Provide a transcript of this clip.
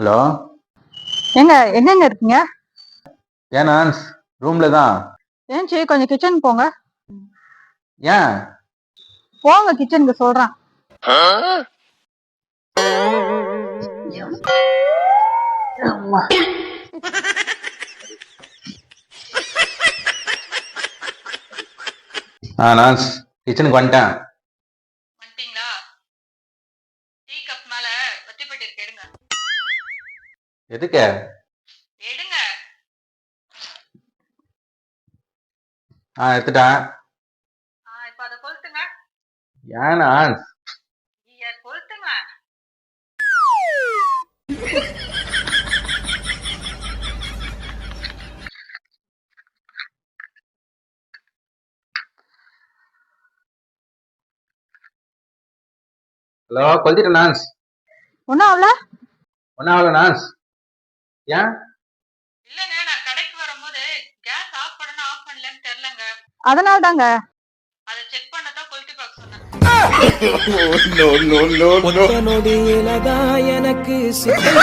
Hello? ஏங்க எங்கெங்க இருக்கீங்க? ஏன் நான்ஸ் ரூம்ல தான். ஏன் சரி கொஞ்சம் கிச்சன் போங்க. ஏன்? போங்க கிச்சனுக்கு சொல்றேன். ஆ? கிச்சனுக்கு வந்துட்டேன். வந்துட்டீங்களா? டீ கப் மேல வத்தி பெட்டி இருக்கு எடுங்க. எதுக்கு? எடுங்க. ஆ எடுத்துட்டேன். ஆ இப்ப அதை கொளுத்துங்க. ஏன் ஐயா கொளுத்துங்க. ஹலோ கொளுத்திட்டேன் நான்ஸ். ஒன்னும் ஆகல? ஒன்றும் ஆகல நான்ஸ். ஏன் இல்லங்க நான் கடைக்கு வரும்போது கேஸ் ஆஃப் பண்ணணும் ஆஃப் பண்ணலன்னு தெரியலங்க. அதனால தாங்க அதை செக் பண்ண தான் கொளுத்தி பார்க்க சொன்னேன் ஒத்த நொடியிலதான் எனக்கு சிக்கல்